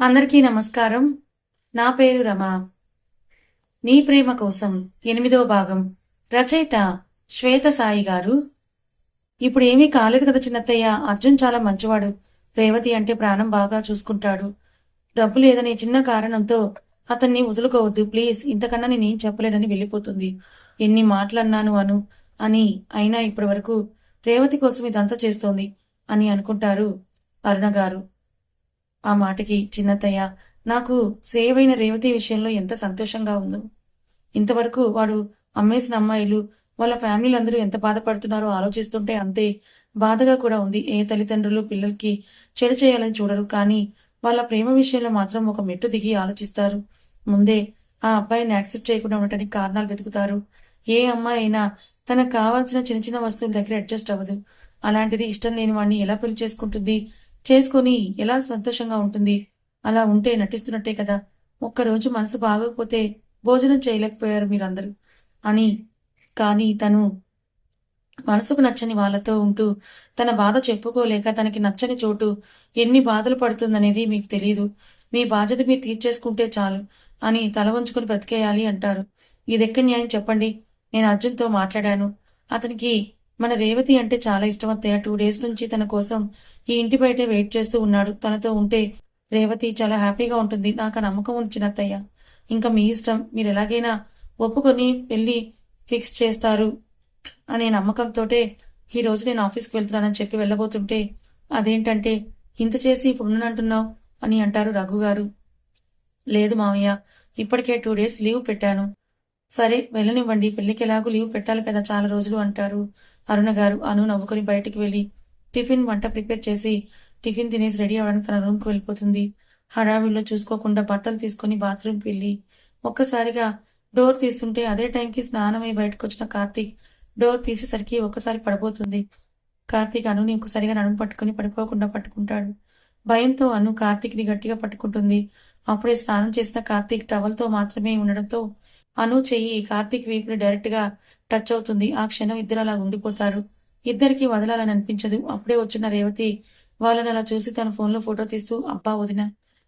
అందరికీ నమస్కారం. నా పేరు రమ. నీ ప్రేమ కోసం ఎనిమిదో భాగం. రచయిత శ్వేత సాయి గారు. ఇప్పుడు ఏమీ కాలేదు కదా చిన్నత్తయ్య. అర్జున్ చాలా మంచివాడు. రేవతి అంటే ప్రాణం బాగా చూసుకుంటాడు. డబ్బు లేదనే చిన్న కారణంతో అతన్ని వదులుకోవద్దు. ప్లీజ్ ఇంతకన్నా నేనేం చెప్పలేనని వెళ్ళిపోతుంది. ఎన్ని మాటలన్నాను అను అని అయినా ఇప్పటి వరకు రేవతి కోసం ఇదంతా చేస్తోంది అని అనుకుంటారు అరుణ గారు. ఆ మాటకి చిన్నతయ్య నాకు సేవ్ అయిన రేవతి విషయంలో ఎంత సంతోషంగా ఉందో. ఇంతవరకు వాడు అమ్మేసిన అమ్మాయిలు వాళ్ళ ఫ్యామిలీలు అందరూ ఎంత బాధపడుతున్నారో ఆలోచిస్తుంటే అంతే బాధగా కూడా ఉంది. ఏ తల్లిదండ్రులు పిల్లలకి చెడు చేయాలని చూడరు. కానీ వాళ్ళ ప్రేమ విషయంలో మాత్రం ఒక మెట్టు దిగి ఆలోచిస్తారు. ముందే ఆ అబ్బాయిని యాక్సెప్ట్ చేయకుండా ఉండటానికి కారణాలు వెతుకుతారు. ఏ అమ్మాయి అయినా తనకు కావాల్సిన చిన్న చిన్న వస్తువుల దగ్గర అడ్జస్ట్ అవ్వదు. అలాంటిది ఇష్టం లేని వాడిని ఎలా పెళ్ళి చేసుకుంటుంది? చేసుకొని ఎలా సంతోషంగా ఉంటుంది? అలా ఉంటే నటిస్తున్నట్టే కదా. ఒక్కరోజు మనసు బాగోకపోతే భోజనం చేయలేకపోయారు మీరందరూ. అని కానీ తను మనసుకు నచ్చని వాళ్ళతో ఉంటూ తన బాధ చెప్పుకోలేక తనకి నచ్చని చోటు ఎన్ని బాధలు పడుతుందనేది మీకు తెలియదు మీ బాధ్యత మీరు తీర్చేసుకుంటే చాలు అని తల వంచుకుని బ్రతికేయాలి అంటారు. ఇదెక్కడ న్యాయం చెప్పండి? నేను అర్జున్తో మాట్లాడాను. అతనికి మన రేవతి అంటే చాలా ఇష్టం అత్తయ్య. టూ డేస్ నుంచి తన కోసం ఈ ఇంటి బయటే వెయిట్ చేస్తూ ఉన్నాడు. తనతో ఉంటే రేవతి చాలా హ్యాపీగా ఉంటుంది. నాకు ఆ నమ్మకం ఉంది చిన్నత్తయ్య ఇంకా మీ ఇష్టం. మీరు ఎలాగైనా ఒప్పుకొని పెళ్ళి ఫిక్స్ చేస్తారు అనే నమ్మకంతోటే ఈ రోజు నేను ఆఫీస్కి వెళ్తున్నానని చెప్పి వెళ్ళబోతుంటే అదేంటంటే ఇంత చేసి ఇప్పుడు ఉన్నానంటున్నావు అని అంటారు రఘు గారు. లేదు మావయ్య. ఇప్పటికే టూ డేస్ లీవ్ పెట్టాను. సరే వెళ్ళనివ్వండి. పెళ్ళికి ఎలాగూ లీవ్ పెట్టాలి కదా చాలా రోజులు అంటారు అరుణ గారు అను నవ్వుకొని బయటికి వెళ్ళి టిఫిన్ వంట ప్రిపేర్ చేసి టిఫిన్ తినేసి రెడీ అవ్వడానికి తన రూమ్కి వెళ్ళిపోతుంది. హడావిడిలో చూసుకోకుండా బట్టలు తీసుకొని బాత్రూమ్కి వెళ్ళి ఒక్కసారిగా డోర్ తీస్తుంటే అదే టైంకి స్నానమై బయటకు వచ్చిన కార్తీక్ డోర్ తీసేసరికి ఒక్కసారి పడిపోతుంది. కార్తీక్ అనుని ఒకసారిగా నడుము పట్టుకుని పడిపోకుండా పట్టుకుంటాడు. భయంతో అను కార్తీక్ని గట్టిగా పట్టుకుంటుంది. అప్పుడే స్నానం చేసిన కార్తీక్ టవల్తో మాత్రమే ఉండడంతో అను చెయ్యి కార్తీక్ వీపుని డైరెక్ట్గా టచ్ అవుతుంది. ఆ క్షణం ఇద్దరు అలా ఉండిపోతారు. ఇద్దరికి వదలాలని అనిపించదు. అప్పుడే వచ్చిన రేవతి వాళ్ళని అలా చూసి తన ఫోన్లో ఫోటో తీస్తూ అబ్బా వదిన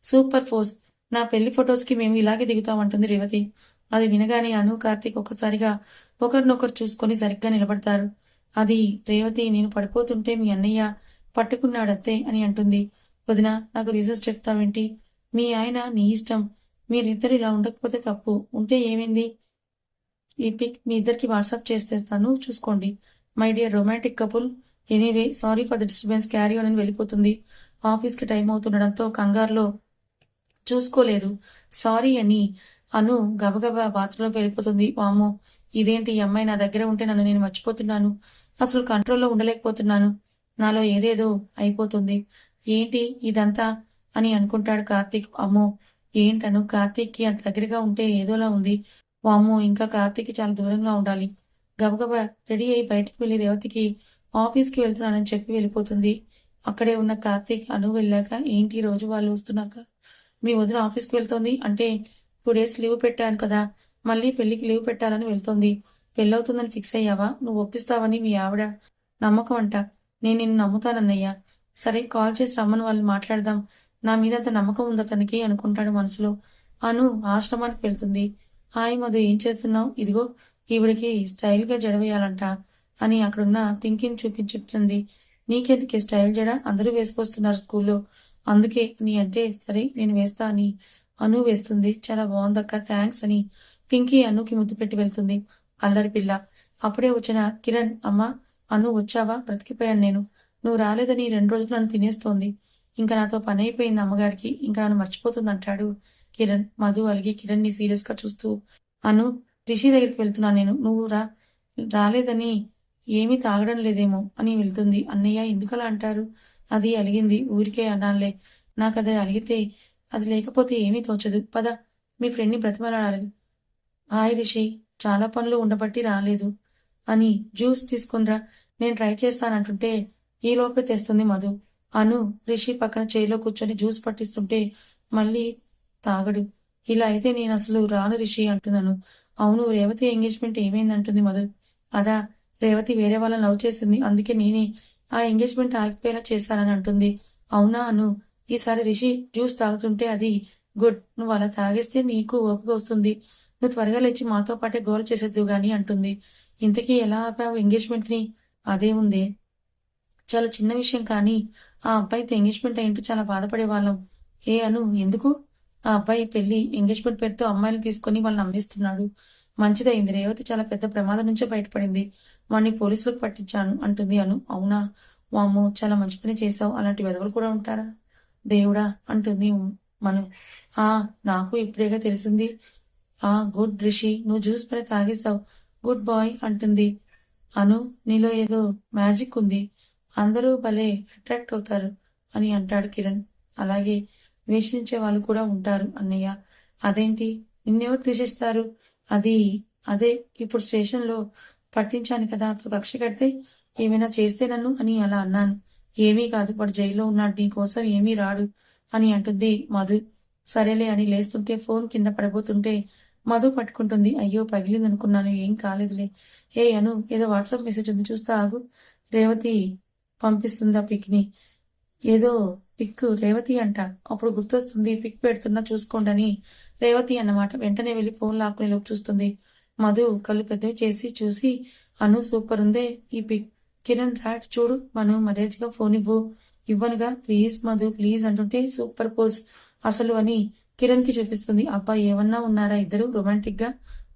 సూపర్ ఫోజ్. నా పెళ్ళి ఫొటోస్కి మేము ఇలాగే దిగుతామంటుంది రేవతి. అది వినగానే అను కార్తీక్ ఒక్కసారిగా ఒకరినొకరు చూసుకొని సరిగ్గా నిలబడతారు. అది రేవతి నేను పడిపోతుంటే మీ అన్నయ్య పట్టుకున్నాడత్తే అని అంటుంది. వదిన నాకు రీజన్స్ చెప్తావేంటి? మీ ఆయన నీ ఇష్టం. మీరిద్దరు ఇలా ఉండకపోతే తప్పు. ఉంటే ఏమైంది? ఈ పిక్ మీ ఇద్దరికి వాట్సాప్ చేసేస్తాను. చూసుకోండి. My dear romantic couple anyway sorry for the disturbance carry on అని వెళ్ళిపోతుంది. ఆఫీస్కి టైం అవుతుండడంతో కంగారులో చూసుకోలేదు. సారీ అని అను గబగబా బాత్రూంలోకి వెళ్ళిపోతుంది. వామో ఇదేంటి? ఈ అమ్మాయి నా దగ్గర ఉంటే నన్ను నేను మర్చిపోతున్నాను. అసలు కంట్రోల్లో ఉండలేకపోతున్నాను. నాలో ఏదేదో అయిపోతుంది. ఏంటి ఇదంతా అని అనుకుంటాడు కార్తీక్. అమ్మో ఏంటను? కార్తీక్కి అంత దగ్గరగా ఉంటే ఏదోలా ఉంది. వామ్మో ఇంకా కార్తీక్కి చాలా దూరంగా ఉండాలి. గబగబా రెడీ అయి బయటికి వెళ్ళి రేవతికి ఆఫీస్కి వెళ్తున్నానని చెప్పి వెళ్ళిపోతుంది. అక్కడే ఉన్న కార్తీక్ అను వెళ్ళాక ఏంటి రోజు వాళ్ళు వస్తున్నాక? మీ వదిన ఆఫీస్కి వెళ్తోంది? అంటే టూ డేస్ లీవ్ పెట్టాను కదా మళ్ళీ పెళ్ళికి లీవ్ పెట్టాలని వెళ్తోంది. పెళ్ళవుతుందని ఫిక్స్ అయ్యావా? నువ్వు ఒప్పిస్తావని మీ ఆవిడ నమ్మకం అంట నేను నిన్ను నమ్ముతానన్నయ్యా. సరే కాల్ చేసి రమ్మని వాళ్ళు మాట్లాడదాం. నా మీద అంత నమ్మకం ఉందా తనకి అనుకుంటాడు మనసులో. అను ఆశ్రమానికి వెళ్తుంది. హాయ్ మధు ఏం చేస్తున్నావు? ఇదిగో ఈవిడికి స్టైల్గా జడవేయాలంట అని అక్కడున్న పింకిని చూపించి చెప్తుంది. నీకెందుకే స్టైల్ జడ? అందరూ వేసుకొస్తున్నారు స్కూల్లో. అందుకే అని అంటే సరే నేను వేస్తా అని అను వేస్తుంది. చాలా బాగుందక్క థ్యాంక్స్ అని పింకీ అనుకి ముద్దు పెట్టి వెళ్తుంది. అల్లరి పిల్ల. అప్పుడే వచ్చిన కిరణ్ అమ్మ అను వచ్చావా? బ్రతికిపోయాను నేను. నువ్వు రాలేదని రెండు రోజులు నన్ను తినేస్తోంది. ఇంకా నాతో పని అయిపోయింది అమ్మగారికి. ఇంకా నన్ను మర్చిపోతుంది అంటాడు కిరణ్ మధు అలిగి కిరణ్ని సీరియస్గా చూస్తూ అను రిషి దగ్గరికి వెళ్తున్నాను నేను. నువ్వు రా రాలేదని ఏమీ తాగడం లేదేమో అని వెళ్తుంది. అన్నయ్య ఎందుకలా అంటారు? అది అలిగింది. ఊరికే అనాలే నాకు అది అలిగితే అది లేకపోతే ఏమీ తోచదు. పద మీ ఫ్రెండ్ని బ్రతిమలాడాలి. హాయ్ రిషి చాలా పనులు ఉండబట్టి రాలేదు అని జ్యూస్ తీసుకునిరా. నేను ట్రై చేస్తానంటుంటే ఈ లోపే తెస్తుంది మధు. అను రిషి పక్కన చేయిలో కూర్చొని జ్యూస్ పట్టిస్తుంటే మళ్ళీ తాగడు. ఇలా అయితే నేను అసలు రాను రిషి అంటున్నాను. అవును రేవతి ఎంగేజ్మెంట్ ఏమైందంటుంది మధు. అదా రేవతి వేరే వాళ్ళని లవ్ చేసింది. అందుకే నేనే ఆ ఎంగేజ్మెంట్ ఆగిపోయేలా చేశానని అంటుంది. అవునా అను. ఈసారి రిషి జ్యూస్ తాగుతుంటే అది గుడ్. నువ్వు అలా తాగేస్తే నీకు ఓపిక వస్తుంది. నువ్వు త్వరగా లేచి మాతో పాటే గోల చేసేద్దు గాని అంటుంది. ఇంతకీ ఎలా ఆపావు ఎంగేజ్మెంట్ని? అదే ఉంది. చాలా చిన్న విషయం కానీ ఆ అబ్బాయితో ఎంగేజ్మెంట్ అయ్యింటూ చాలా బాధపడే వాళ్ళం. ఏ అను ఎందుకు? ఆ అబ్బాయి పెళ్ళి ఎంగేజ్మెంట్ పేరుతో అమ్మాయిలు తీసుకొని వాళ్ళని అమ్మేస్తున్నాడు మంచిదైంది. రేవతి చాలా పెద్ద ప్రమాదం నుంచే బయటపడింది. వాడిని పోలీసులకు పట్టించాను అంటుంది అను. అవునా? వామ్మో చాలా మంచి పని చేసావు అలాంటి వెధవలు కూడా ఉంటారా? దేవుడా అంటుంది మను. ఆ నాకు ఇప్పుడేగా తెలిసింది. ఆ గుడ్ రిషి నువ్వు జ్యూస్ పని తాగేస్తావు గుడ్ బాయ్ అంటుంది అను. నీలో ఏదో మ్యాజిక్ ఉంది. అందరూ భలే అట్రాక్ట్ అవుతారు అని అంటాడు కిరణ్. అలాగే ద్వేషించే వాళ్ళు కూడా ఉంటారు అన్నయ్య. అదేంటి? నిన్నెవరు ద్వేషిస్తారు అది అదే ఇప్పుడు స్టేషన్లో పట్టించాను కదా అతను కక్ష కడితే ఏమైనా చేస్తే నన్ను అని అలా అన్నాను. ఏమీ కాదు వాడు జైల్లో ఉన్నాడు నీ కోసం ఏమీ రాడు అని అంటుంది మధు. సరేలే అని లేస్తుంటే ఫోన్ కింద పడబోతుంటే మధు పట్టుకుంటుంది. అయ్యో పగిలింది అనుకున్నాను ఏం కాలేదులే. ఏ అను ఏదో వాట్సాప్ మెసేజ్ ఉంది చూస్తా ఆగు. రేవతి పంపిస్తుందా పిక్ని? ఏదో పిక్ రేవతి అంట. అప్పుడు గుర్తొస్తుంది పిక్ పెడుతున్నా చూసుకోండి అని. రేవతి అన్నమాట వెంటనే వెళ్ళి ఫోన్ లాక్కునే లోపు చూస్తుంది. మధు కళ్ళు పెద్దవి చేసి చూసి అను సూపర్ ఉందే ఈ పిక్. కిరణ్ రాట్ చూడు మను మర్యాదగా ఫోన్ ఇవ్వు. ఇవ్వనుగా ప్లీజ్ మధు ప్లీజ్ అంటుంటే సూపర్ పోజ్. అసలు అని కిరణ్కి చూపిస్తుంది. అబ్బా ఏమన్నా ఉన్నారా ఇద్దరు? రొమాంటిక్గా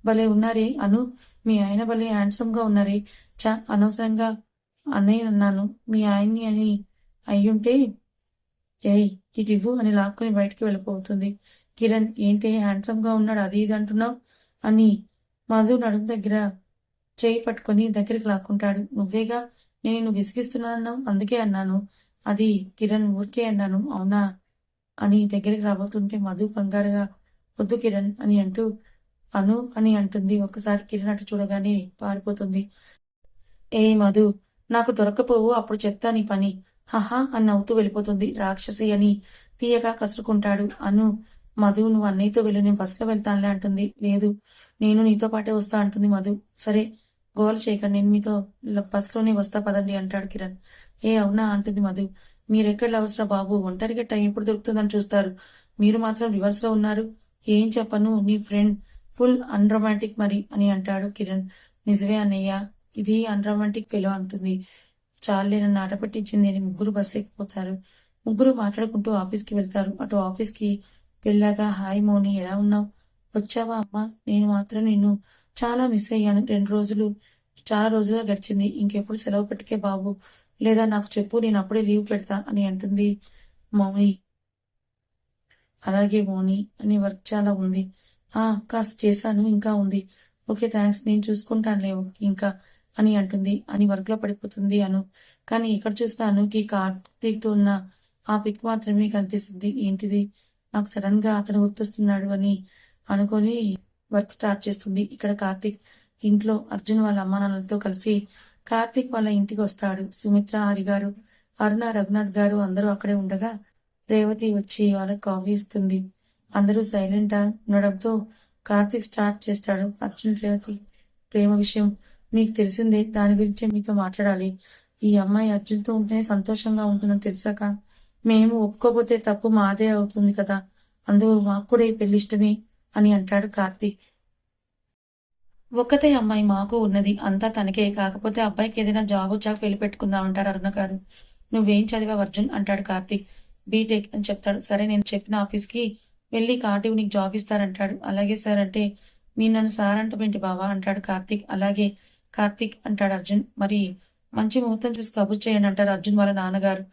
భలే ఉన్నారే అను. మీ ఆయన భలే హ్యాండ్సమ్గా ఉన్నారే. చ అనవసరంగా అన్నయ్య అన్నాను మీ ఆయన్ని అని అయ్యుంటే ఏయ్ ఇటివ్వు అని లాక్కుని బయటికి వెళ్ళిపోతుంది. కిరణ్ ఏంటి హ్యాండ్సమ్గా ఉన్నాడు అది ఇది అంటున్నావు? అని మధు నడుము దగ్గర చేయి పట్టుకొని దగ్గరికి లాక్కుంటాడు. నువ్వేగా? నేను విసిగిస్తున్నానన్నావు? అందుకే అన్నాను. అది కిరణ్ ఊరికే అన్నాను. అవునా? అని దగ్గరికి రాబోతుంటే మధు కంగారుగా వద్దు కిరణ్ అని అంటూ అను అని అంటుంది. ఒకసారి కిరణ్ అటు చూడగానే పారిపోతుంది. ఏ మధు నాకు దొరకపోవు అప్పుడు చెప్తా నీ పని. హహా అని నవ్వుతూ వెళ్ళిపోతుంది రాక్షసి అని తీయగా కసురుకుంటాడు. అను మధు నువ్వు అన్నయ్యతో వెళ్ళు నేను బస్సులో వెళ్తానులే అంటుంది. లేదు నేను నీతో పాటే వస్తా అంటుంది మధు. సరే గోల్ చేయకండి నేను మీతో బస్సులోనే వస్తా పదండి అంటాడు కిరణ్. ఏ అవునా అంటుంది మధు. మీరెక్కడ లవర్స్రా బాబు? ఒంటరిగా టైం ఎప్పుడు దొరుకుతుందని చూస్తారు. మీరు మాత్రం రివర్స్లో ఉన్నారు. ఏం చెప్పను నీ ఫ్రెండ్ ఫుల్ అన్రొమాంటిక్ మరి అని అంటాడు కిరణ్. నిజమే అన్నయ్య ఇది అన్రొమాంటిక్ ఫెలో అంటుంది. చాలే నన్ను ఆట పట్టించింది. అని ముగ్గురు బస్సు ఎక్కిపోతారు. ముగ్గురు మాట్లాడుకుంటూ ఆఫీస్కి వెళ్తారు. అటు ఆఫీస్కి వెళ్ళాక హాయ్ మోని ఎలా ఉన్నావు? వచ్చావా అమ్మ? నేను మాత్రం నిన్ను చాలా మిస్ అయ్యాను. రెండు రోజులు చాలా రోజులుగా గడిచింది. ఇంకెప్పుడు సెలవు పెట్టకే బాబు. లేదా నాకు చెప్పు నేను అప్పుడే లీవ్ పెడతా అని అంటుంది మౌని. అలాగే మౌని అని వర్క్ చాలా ఉంది. ఆ కాస్త చేశాను ఇంకా ఉంది. ఓకే థ్యాంక్స్ నేను చూసుకుంటానులే ఇంకా అని అంటుంది. అని వర్క్లో పడిపోతుంది అను. కానీ ఇక్కడ చూస్తే అనుకి కార్తీక్తో ఉన్న ఆ పిక్ మాత్రమే కనిపిస్తుంది. ఏంటిది? నాకు సడన్గా అతను గుర్తొస్తున్నాడు అని అనుకొని వర్క్ స్టార్ట్ చేస్తుంది. ఇక్కడ కార్తీక్ ఇంట్లో అర్జున్ వాళ్ళ అమ్మా నాన్నలతో కలిసి కార్తీక్ వాళ్ళ ఇంటికి వస్తాడు. సుమిత్ర హరి గారు అరుణ రఘునాథ్ గారు అందరూ అక్కడే ఉండగా రేవతి వచ్చి వాళ్ళకి కాఫీ ఇస్తుంది. అందరూ సైలెంట్ ఉండడంతో కార్తీక్ స్టార్ట్ చేస్తాడు అర్జున్ రేవతి. ప్రేమ విషయం మీకు తెలిసిందే దాని గురించే మీతో మాట్లాడాలి. ఈ అమ్మాయి అర్జున్తో ఉంటేనే సంతోషంగా ఉంటుందని తెలిసాక మేము ఒప్పుకోపోతే తప్పు మాదే అవుతుంది కదా అందుకు మాకు కూడా ఈ పెళ్ళి ఇష్టమే అని అంటాడు కార్తీక్ ఒక్కతే అమ్మాయి మాకు ఉన్నది అంతా తనకే. కాకపోతే అబ్బాయికి ఏదైనా జాబ్ వచ్చాక పెళ్ళి పెట్టుకుందాం అంటారు అరుణ గారు. నువ్వేం చదివావు అర్జున్? అంటాడు కార్తీక్ బీటెక్ అని చెప్తాడు. సరే నేను చెప్పిన ఆఫీస్కి వెళ్ళి కార్టీవ్ నీకు జాబ్ ఇస్తారంటాడు. అలాగే సార్ అంటే మీరు నన్ను సార్ అంటమేంటి బావా? అంటాడు కార్తీక్ అలాగే కార్తీక్ అంటాడు అర్జున్. మరి మంచి ముహూర్తం చూసి కబుర్ చేయండి అంటారు అర్జున్ వాళ్ళ నాన్నగారు.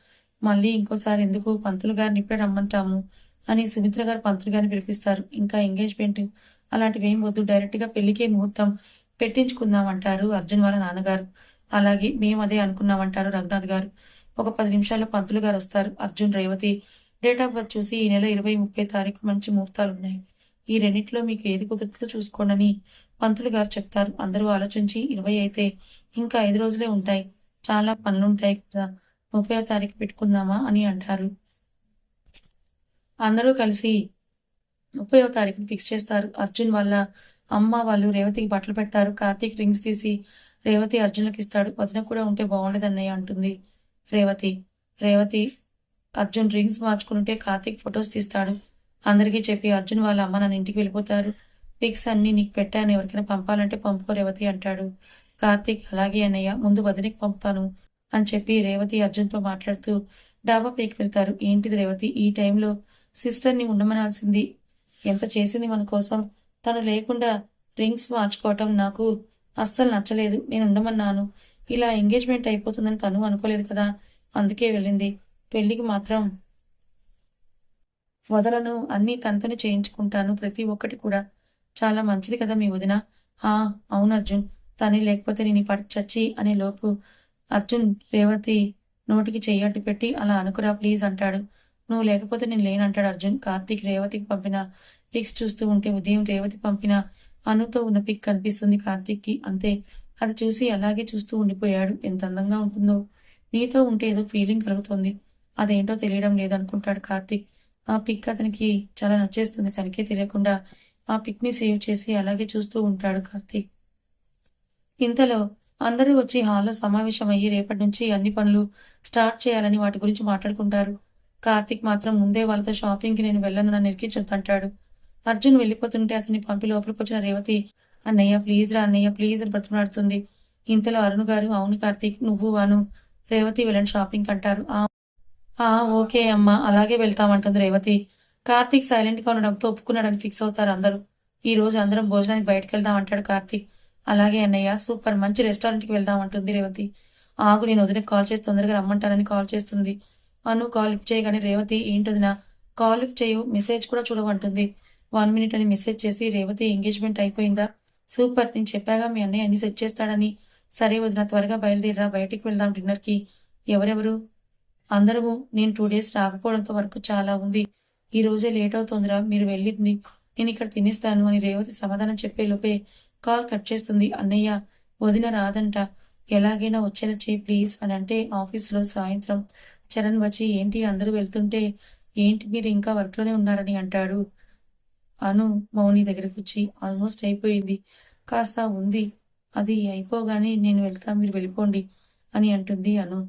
మళ్ళీ ఇంకోసారి ఎందుకు పంతులు గారిని ఇప్పుడే రమ్మంటాము అని సుమిత్ర గారు పంతులు గారిని పిలిపిస్తారు. ఇంకా ఎంగేజ్మెంట్ అలాంటివి ఏం వద్దు. డైరెక్ట్గా పెళ్ళికే ముహూర్తం పెట్టించుకుందాం అంటారు అర్జున్ వాళ్ళ నాన్నగారు. అలాగే మేము అదే అనుకున్నామంటారు రఘునాథ్ గారు. ఒక పది నిమిషాల్లో పంతులు గారు వస్తారు. Arjun Revathi date of birth చూసి ఈ నెల ఇరవై ముప్పై తారీఖు మంచి ముహూర్తాలు ఉన్నాయి ఈ రెండిట్లో మీకు ఏది కుదురుతుందో చూసుకోండి పంతులు గారు చెప్తారు. అందరూ ఆలోచించి ఇరవై అయితే ఇంకా ఐదు రోజులే ఉంటాయి. చాలా పనులుంటాయి కదా. ముప్పై తారీఖు పెట్టుకుందామా అని అంటారు. అందరూ కలిసి ముప్పైవ తారీఖుని ఫిక్స్ చేస్తారు. అర్జున్ వాళ్ళ అమ్మ వాళ్ళు రేవతికి బట్టలు పెడతారు. కార్తీక్ రింగ్స్ తీసి రేవతి అర్జున్లకు ఇస్తాడు. వదిన కూడా ఉంటే బాగుండదు అన్నయ్య అంటుంది రేవతి. రేవతి అర్జున్ రింగ్స్ మార్చుకుంటే కార్తీక్ ఫొటోస్ తీస్తాడు. అందరికీ చెప్పి అర్జున్ వాళ్ళ అమ్మ నన్ను ఇంటికి వెళ్ళిపోతారు. పిక్స్ అన్ని నీకు పెట్టాను. ఎవరికైనా పంపాలంటే పంపుకో రేవతి అంటాడు. కార్తీక్ అలాగే అన్నయ్య ముందు వదినికి పంపుతాను అని చెప్పి రేవతి అర్జున్తో మాట్లాడుతూ డాబా పైకి వెళ్తారు. ఏంటిది రేవతి? ఈ టైంలో సిస్టర్ని ఉండమనాల్సింది. ఎంత చేసింది మన కోసం? తను లేకుండా రింగ్స్ మార్చుకోవటం నాకు అస్సలు నచ్చలేదు. నేను ఉండమన్నాను. ఇలా ఎంగేజ్మెంట్ అయిపోతుందని తను అనుకోలేదు కదా. అందుకే వెళ్ళింది. పెళ్ళికి మాత్రం వదలను. అన్నీ తనతోనే చేయించుకుంటాను. ప్రతి ఒక్కటి కూడా. చాలా మంచిది కదా మీ వదిన. ఆ అవును అర్జున్. తనే లేకపోతే నేను పడి చచ్చి అనే లోపు అర్జున్ రేవతి నోటికి చెయ్యట్టు పెట్టి అలా అనుకురా ప్లీజ్ అంటాడు. నువ్వు లేకపోతే నేను లేనంటాడు అర్జున్. కార్తీక్ రేవతికి పంపిన పిక్స్ చూస్తూ ఉంటే ఉదయం రేవతి పంపిన అనుతో ఉన్న పిక్ కనిపిస్తుంది కార్తీక్కి. అంతే. అది చూసి అలాగే చూస్తూ ఉండిపోయాడు. ఎంత అందంగా ఉంటుందో. నీతో ఉంటే ఏదో ఫీలింగ్ కలుగుతుంది. అదేంటో తెలియడం లేదనుకుంటాడు కార్తీక్. ఆ పిక్ అతనికి చాలా నచ్చేస్తుంది. తనకే తెలియకుండా ఆ పిక్ని సేవ్ చేసి అలాగే చూస్తూ ఉంటాడు కార్తీక్. ఇంతలో అందరూ వచ్చి హాల్లో సమావేశమయ్యి రేపటి నుంచి అన్ని పనులు స్టార్ట్ చేయాలని వాటి గురించి మాట్లాడుకుంటారు. కార్తీక్ మాత్రం ముందే వాళ్ళతో షాపింగ్కి నేను వెళ్ళను నన్ను ఇరికించొద్దంటాడు అర్జున్ వెళ్ళిపోతుంటే అతన్ని పంపి లోపలికి వచ్చిన రేవతి అన్నయ్య ప్లీజ్ రా అన్నయ్య ప్లీజ్ అని బ్రతిమలాడుతుంది. ఇంతలో అరుణ్ గారు అవును కార్తీక్ నువ్వు అను. రేవతి వెళ్ళండి షాపింగ్ అంటారు. ఆ ఓకే అమ్మా అలాగే వెళ్తామంటుంది రేవతి. కార్తీక్ సైలెంట్గా ఉండడంతో ఒప్పుకున్నాడని ఫిక్స్ అవుతారు అందరూ. ఈ రోజు అందరం భోజనానికి బయటకు వెళ్దాం అంటాడు కార్తీక్. అలాగే అన్నయ్య సూపర్ మంచి రెస్టారెంట్కి వెళ్దాం అంటుంది రేవతి. ఆగు నేను వదిన కాల్ చేసి తొందరగా రమ్మంటానని కాల్ చేస్తుంది. అను కాల్ లిఫ్ట్ చేయగానే రేవతి ఏంటొదిన కాల్ లిఫ్ట్ చేయు మెసేజ్ కూడా చూడమంటుంది వన్ మినిట్ అని మెసేజ్ చేసి రేవతి ఎంగేజ్మెంట్ అయిపోయిందా? సూపర్ నేను చెప్పాగా మీ అన్నయ్య అన్ని సెట్ చేస్తాడని. సరే వదిన త్వరగా బయలుదేరరా బయటికి వెళ్దాం డిన్నర్కి. ఎవరెవరు? అందరము నేను టూ డేస్ రాకపోవడంతో వరకు చాలా ఉంది. ఈ రోజే లేట్ అవుతోందిరా మీరు వెళ్ళి నేను ఇక్కడ తినేస్తాను అని రేవతి సమాధానం చెప్పే లోపే కాల్ కట్ చేస్తుంది. అన్నయ్య వదిన రాదంట. ఎలాగైనా వచ్చేలా చేయి ప్లీజ్ అని అంటే ఆఫీస్లో సాయంత్రం చరణ్ వచ్చి ఏంటి అందరూ వెళ్తుంటే ఏంటి మీరు ఇంకా వర్క్లోనే ఉన్నారని? అంటాడు. అను మౌని దగ్గరకు వచ్చి ఆల్మోస్ట్ అయిపోయింది. కాస్త ఉంది. అది అయిపోగానే నేను వెళ్తా మీరు వెళ్ళిపోండి అని అంటుంది అను.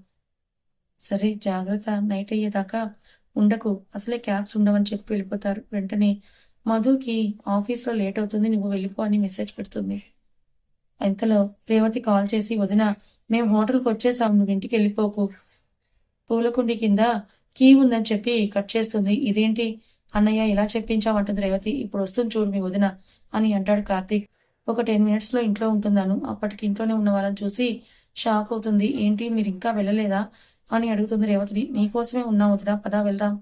సరే జాగ్రత్త. నైట్ అయ్యేదాకా ఉండకు. అసలే క్యాబ్స్ ఉండవని చెప్పి వెళ్ళిపోతారు. వెంటనే మధుకి ఆఫీస్లో లేట్ అవుతుంది నువ్వు వెళ్ళిపో అని మెసేజ్ పెడుతుంది. ఇంతలో రేవతి కాల్ చేసి వదిన మేము హోటల్కి వచ్చేసాం నువ్వు ఇంటికి వెళ్ళిపోకు. పూలకుండి కింద కీ ఉందని చెప్పి కట్ చేస్తుంది. ఇదేంటి? అన్నయ్య ఇలా చెప్పించామంటుంది రేవతి. ఇప్పుడు వస్తుంది చూడు మీ వదిన అని అంటాడు కార్తీక్. ఒక టెన్ మినిట్స్లో ఇంట్లో ఉంటున్నాను. అప్పటికి ఇంట్లోనే ఉన్న వాళ్ళని చూసి షాక్ అవుతుంది. ఏంటి మీరు ఇంకా వెళ్ళలేదా? అని అడుగుతుంది రేవతిని. నీకోసమే ఉన్నా వదిన పదా వెళ్దాం.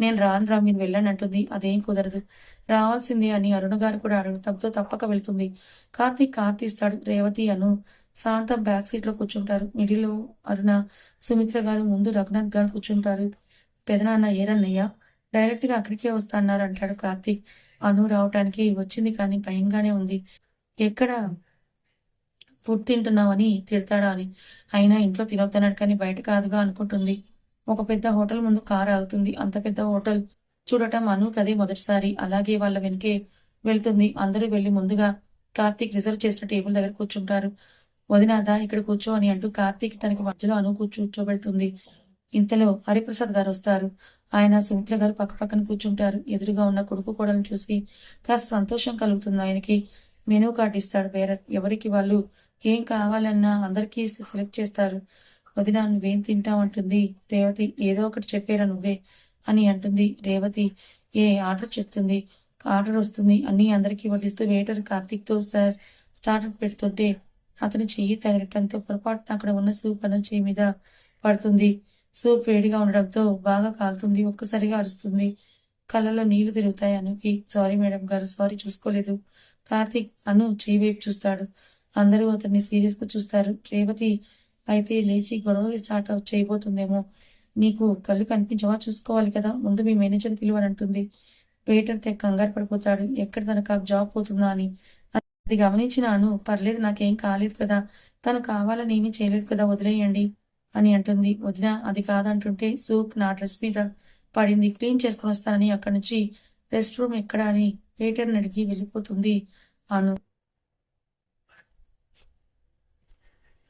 నేను రాను రా మీరు వెళ్ళండి అంటుంది అదేం కుదరదు. రావాల్సిందే అని అరుణ గారు కూడా అడగటంతో తప్పక వెళ్తుంది. కార్తీక్ కార్ తీస్తాడు. రేవతి అను శాంతం బ్యాక్ సీట్లో కూర్చుంటారు. మిడిల్లో అరుణ సుమిత్ర గారు ముందు రఘునాథ్ గారు కూర్చుంటారు. పెదనాన్న ఏరన్నయ్య డైరెక్ట్గా అక్కడికే వస్తా అన్నారు అంటాడు కార్తీక్. అను రావటానికి వచ్చింది కానీ భయంగానే ఉంది. ఎక్కడ? ఫుడ్ తింటున్నావని తిడతాడా అని. అయినా ఇంట్లో తినొద్దన్నాడు కానీ బయట కాదుగా అనుకుంటుంది. ఒక పెద్ద హోటల్ ముందు కారు ఆగుతుంది. అంత పెద్ద హోటల్ చూడటం అను కదే మొదటిసారి. అలాగే వాళ్ళ వెనకే వెళ్తుంది. అందరూ వెళ్ళి ముందుగా కార్తీక్ రిజర్వ్ చేసిన టేబుల్ దగ్గర కూర్చుంటారు. వదినాదా ఇక్కడ కూర్చో అని అంటూ కార్తీక్ తనకి మధ్యలో అను కూర్చోబెడుతుంది. ఇంతలో హరిప్రసాద్ గారు వస్తారు. ఆయన సుమిత్ర గారు పక్క పక్కన కూర్చుంటారు. ఎదురుగా ఉన్న కొడుకు కోడలను చూసి కాస్త సంతోషం కలుగుతుంది ఆయనకి. మెనూ కార్డు ఇస్తాడు వేరే ఎవరికి వాళ్ళు ఏం కావాలన్నా అందరికీ సెలెక్ట్ చేస్తారు. వదిన నువ్వేం తింటావంటుంది రేవతి ఏదో ఒకటి చెప్పేరా నువ్వే అని అంటుంది రేవతి. ఏ ఆర్డర్ చెప్తుంది. ఆర్డర్ వస్తుంది. అన్ని అందరికీ వడ్డిస్తూ వెయిటర్ కార్తీక్తో సార్ స్టార్టర్ పెడుతుంటే అతని చెయ్యి తగలటంతో పొరపాటున అక్కడ ఉన్న సూప్ అన్న చెయ్యి మీద పడుతుంది. సూప్ వేడిగా ఉండడంతో బాగా కాలుతుంది. ఒక్కసారిగా అరుస్తుంది. కళ్ళలో నీళ్ళు తిరుగుతాయి అనుకి. సారీ మేడం గారు సారీ చూసుకోలేదు. కార్తీక్ అను చెయ్యి వైపు చూస్తాడు. అందరూ అతన్ని సీరియస్గా చూస్తారు. రేవతి అయితే లేచి గొడవ స్టార్ట్ చేయబోతుందేమో. నీకు కళ్ళు కనిపించవా? చూసుకోవాలి కదా. ముందు మీ మేనేజర్ పిలువనంటుంది వెయిటర్ తెగ కంగారు పడిపోతాడు. ఎక్కడ తనకు జాబ్ పోతుందా అని. అది గమనించినాను. పర్లేదు నాకేం కాలేదు కదా. తను కావాలని ఏమీ చేయలేదు కదా. వదిలేయండి అని అంటుంది. వదిన అది కాదంటుంటే సూప్ నా డ్రెస్ మీద పడింది. క్లీన్ చేసుకుని వస్తానని అక్కడి నుంచి రెస్ట్ రూమ్ ఎక్కడ అని వెయిటర్ని అడిగి వెళ్ళిపోతుంది అను.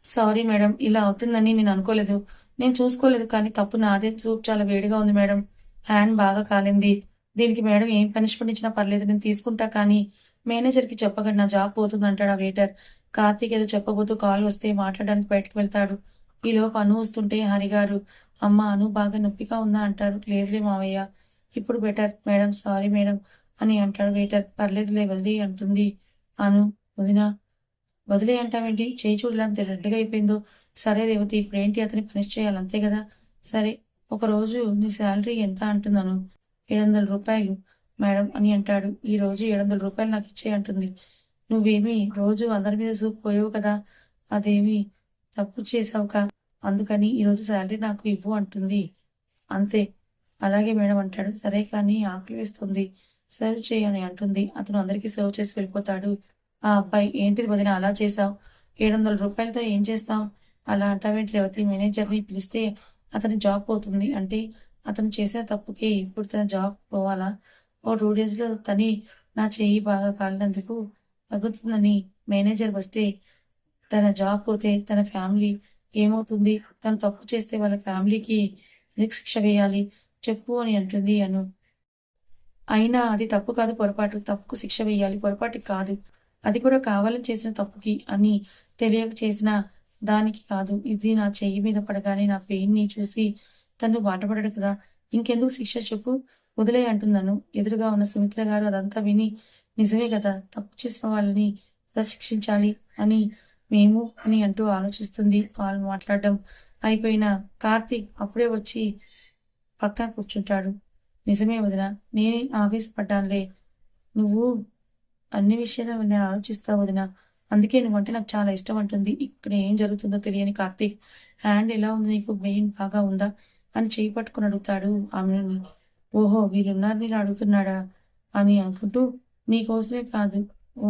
సారీ మేడం ఇలా అవుతుందని నేను అనుకోలేదు. నేను చూసుకోలేదు కానీ తప్పు నాదే. సూప్ చాలా వేడిగా ఉంది మేడం. హ్యాండ్ బాగా కాలింది. దీనికి మేడం ఏం పనిష్మెంట్ ఇచ్చినా పర్లేదు. నేను తీసుకుంటా కానీ మేనేజర్కి చెప్పకండి. నా జాబ్ పోతుంది అంటాడు ఆ వెయిటర్ కార్తీక్ ఏదో చెప్పబోతూ కాల్ వస్తే మాట్లాడడానికి బయటకు వెళ్తాడు. ఈలోపు అను వస్తుంటే హరిగారు అమ్మ అను బాగా నొప్పిగా ఉందా? అంటారు. లేదులే మావయ్య. ఇప్పుడు బెటర్ మేడం సారీ మేడం అని అంటాడు వెయిటర్ పర్లేదులే వదిలే అంటుంది అను. వదినా వదిలే అంటావేంటి? చేయి చూడలేంత రెడ్డిగా అయిపోయిందో. సరే రేవతి ఇప్పుడు ఏంటి అతని పనిష్ చేయాలి? అంతే కదా? సరే ఒక రోజు నీ శాలరీ ఎంత అంటున్నాను? ఏడు వందల రూపాయలు. మేడం అని అంటాడు. ఈ రోజు ఏడు వందల రూపాయలు నాకు ఇచ్చే అంటుంది. నువ్వేమి రోజు అందరి మీద సూప్ పోయావు కదా? అదేమి తప్పు చేసావుక అందుకని ఈరోజు శాలరీ నాకు ఇవ్వు అంటుంది. అంతే. అలాగే మేడం అంటాడు. సరే కానీ ఆకలి వేస్తుంది. సర్వ్ చేయని అంటుంది. అతను అందరికీ సర్వ్ చేసి వెళ్ళిపోతాడు. ఆ అబ్బాయి ఏంటిది వదిన అలా చేసావు ఏడు వందల రూపాయలతో ఏం చేస్తాం అలా అంటావేంటి రేవతి? మేనేజర్ని పిలిస్తే అతని జాబ్ పోతుంది అంటే అతను చేసిన తప్పుకి ఇప్పుడు తన జాబ్ పోవాలా? ఓ టూ డేస్లో తని నా చేయి బాగా కాలినందుకు తగ్గుతుందని మేనేజర్ వస్తే తన జాబ్ పోతే తన ఫ్యామిలీ ఏమవుతుంది? తను తప్పు చేస్తే వాళ్ళ ఫ్యామిలీకి ఎందుకు శిక్ష వేయాలి? చెప్పు అని అంటుంది అను. అయినా అది తప్పు కాదు పొరపాటు. తప్పుకు శిక్ష వేయాలి. పొరపాటు కాదు. అది కూడా కావాలని చేసిన తప్పుకి అని తెలియక చేసిన దానికి కాదు. ఇది నా చెయ్యి మీద పడగానే నా పెయిన్ని చూసి తను బాటపడడు కదా. ఇంకెందుకు శిక్ష చెప్పు? వదిలే అంటున్నాను ఎదురుగా ఉన్న సుమిత్ర గారు అదంతా విని నిజమే కదా తప్పు చేసిన వాళ్ళని ఎలా శిక్షించాలి అని మేము అని అంటూ ఆలోచిస్తుంది. కాల్ మాట్లాడడం అయిపోయిన కార్తీక్ అప్పుడే వచ్చి పక్కన కూర్చుంటాడు. నిజమే వదిన నేనే ఆవేశపడ్డానులే. నువ్వు అన్ని విషయాలు నేను ఆలోచిస్తా వదిన. అందుకే నువ్వంటే నాకు చాలా ఇష్టం అంటుంది. ఇక్కడ ఏం జరుగుతుందో తెలియని కార్తీక్ హ్యాండ్ ఎలా ఉంది నీకు? మెయిన్ బాగా ఉందా? అని చేయి పట్టుకుని అడుగుతాడు ఆమెని ఓహో వీళ్ళున్నారు నేను అడుగుతున్నాడా? అని అనుకుంటూ నీకోసమే కాదు. ఓ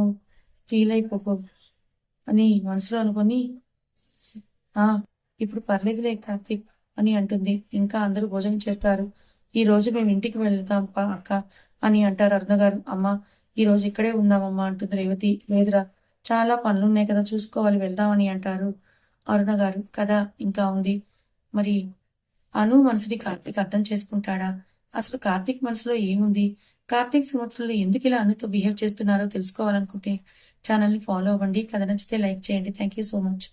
ఫీల్ అయిపోకు అని మనసులో అనుకొని ఆ ఇప్పుడు పర్లేదులే కార్తీక్ అని అంటుంది. ఇంకా అందరూ భోజనం చేస్తారు. ఈ రోజు మేము ఇంటికి వెళ్తాం పా అక్క అని అంటారు అరుణ గారు అమ్మ ఈ రోజు ఇక్కడే ఉందామమ్మా అంటుంది రేవతి. లేదురా చాలా పనులున్నాయి కదా చూసుకోవాలి వెళ్దామని అంటారు అరుణ గారు. కదా ఇంకా ఉంది. మరి అను మనసుని కార్తీక్ అర్థం చేసుకుంటాడా? అసలు కార్తీక్ మనసులో ఏముంది? కార్తీక్ సుమత్రులు ఎందుకు ఇలా అనుతో బిహేవ్ చేస్తున్నారో తెలుసుకోవాలనుకుంటే ఛానల్ని ఫాలో అవ్వండి. కథ నచ్చితే లైక్ చేయండి. Thank you so much.